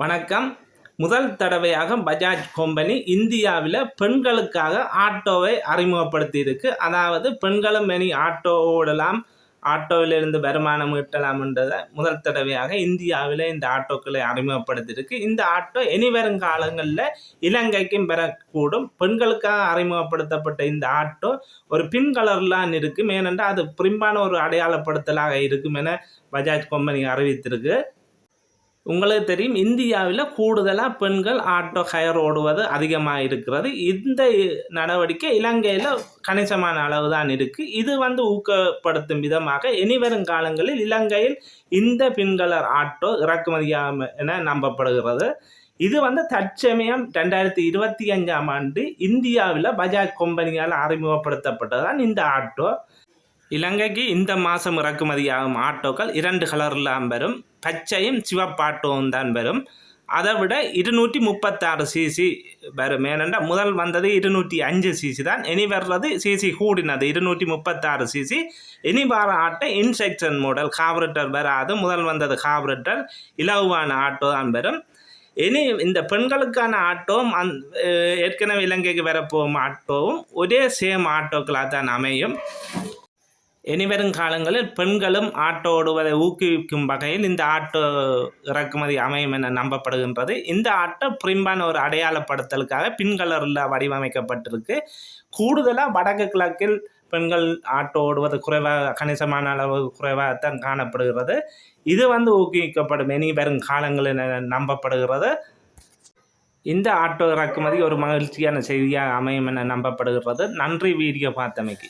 வணக்கம். முதல் தடவையாக பஜாஜ் கம்பெனி இந்தியாவில் பெண்களுக்காக ஆட்டோவை அறிமுகப்படுத்தி இருக்கு அதாவது பெண்களும் இனி ஆட்டோ ஓடலாம் ஆட்டோவிலிருந்து வருமானம் ஈட்டலாம்ன்றதை முதல் தடவையாக இந்தியாவில் இந்த ஆட்டோக்களை அறிமுகப்படுத்தியிருக்கு. இந்த ஆட்டோ இனி வரும் காலங்களில் இலங்கைக்கும் பெறக்கூடும் பெண்களுக்காக அறிமுகப்படுத்தப்பட்ட இந்த ஆட்டோ ஒரு பின் கலர்லாம் இருக்கும். ஏனென்றால் அது பிரிம்பான ஒரு அடையாளப்படுத்தலாக இருக்கும் என பஜாஜ் கம்பெனி அறிவித்திருக்கு. உங்களுக்கு தெரியும் இந்தியாவில் கூடுதலாக பெண்கள் ஆட்டோ ஹயர் ஓடுவது அதிகமாக இருக்கிறது இந்த நடவடிக்கை இலங்கையில் கணிசமான அளவு தான் இருக்குது இது வந்து ஊக்கப்படுத்தும் விதமாக இனிவரும் காலங்களில் இலங்கையில் இந்த பின்கலர் ஆட்டோ இறக்குமதியாகும் என நம்பப்படுகிறது. இது வந்து தற்சமயம் ரெண்டாயிரத்தி இருபத்தி அஞ்சாம் ஆண்டு இந்தியாவில் பஜாஜ் கம்பெனியால் அறிமுகப்படுத்தப்பட்டதான் இந்த ஆட்டோ இலங்கைக்கு இந்த மாதம் இறக்குமதியாகும் ஆட்டோக்கள் இரண்டு கலர்லாம் வரும் பச்சையும் சிவப்பாட்டோவும் தான் வரும் அதை விட இருநூற்றி முப்பத்தாறு சிசி வரும் ஏனென்றால் முதல் வந்தது இருநூற்றி அஞ்சு சிசி தான். இனி வர்றது சிசி கூடினது இருநூற்றி முப்பத்தாறு சிசி இனி வர ஆட்டோ இன்செக்ஷன் மாடல் காபரேட்டர் வராது. முதல் வந்தது காபரேட்டர் இலவான ஆட்டோ தான் வரும் இனி இந்த பெண்களுக்கான ஆட்டோவும் அந் ஏற்கனவே இலங்கைக்கு வரப்போகும் ஆட்டோவும் ஒரே சேம் ஆட்டோக்களாக தான் அமையும். இனிவரும் காலங்களில் பெண்களும் ஆட்டோ ஓடுவதை ஊக்குவிக்கும் வகையில் இந்த ஆட்டோ இறக்குமதி அமையும் என நம்பப்படுகின்றது. இந்த ஆட்டோ பிரிம்பான ஒரு அடையாளப்படுத்தலுக்காக பின்கலரில் வடிவமைக்கப்பட்டிருக்கு. கூடுதலாக வடக்கு கிழக்கில் பெண்கள் ஆட்டோ ஓடுவது குறைவாக கணிசமான அளவு குறைவாக தான் காணப்படுகிறது. இது வந்து ஊக்குவிக்கப்படும் இனி வரும் காலங்களில் நம்பப்படுகிறது. இந்த ஆட்டோ இறக்குமதி ஒரு மகிழ்ச்சியான செய்தியாக அமையும் என நம்பப்படுகிறது. நன்றி வீடியோ பார்த்தமைக்கு.